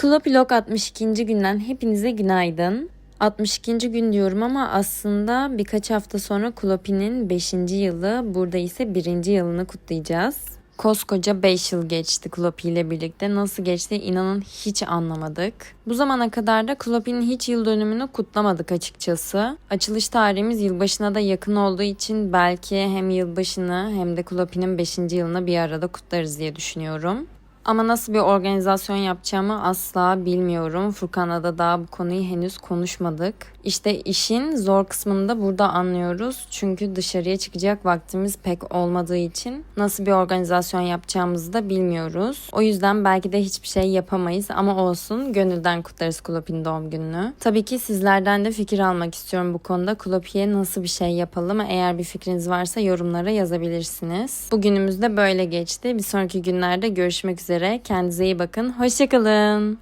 Klopilog 62. günden hepinize günaydın. 62. gün diyorum ama aslında birkaç hafta sonra Klopi'nin 5. yılı, burada ise 1. yılını kutlayacağız. Koskoca 5 yıl geçti Klopi ile birlikte. Nasıl geçti inanın hiç anlamadık. Bu zamana kadar da Klopi'nin hiç yıl dönümünü kutlamadık açıkçası. Açılış tarihimiz yılbaşına da yakın olduğu için belki hem yılbaşını hem de Klopi'nin 5. yılını bir arada kutlarız diye düşünüyorum. Ama nasıl bir organizasyon yapacağımı asla bilmiyorum. Furkan'la da daha bu konuyu henüz konuşmadık. İşte işin zor kısmını da burada anlıyoruz. Çünkü dışarıya çıkacak vaktimiz pek olmadığı için nasıl bir organizasyon yapacağımızı da bilmiyoruz. O yüzden belki de hiçbir şey yapamayız ama olsun gönülden kutlarız Klopi'nin doğum gününü. Tabii ki sizlerden de fikir almak istiyorum bu konuda. Klopi'ye nasıl bir şey yapalım? Eğer bir fikriniz varsa yorumlara yazabilirsiniz. Bugünümüz de böyle geçti. Bir sonraki günlerde görüşmek üzere. Kendinize iyi bakın. Hoşçakalın.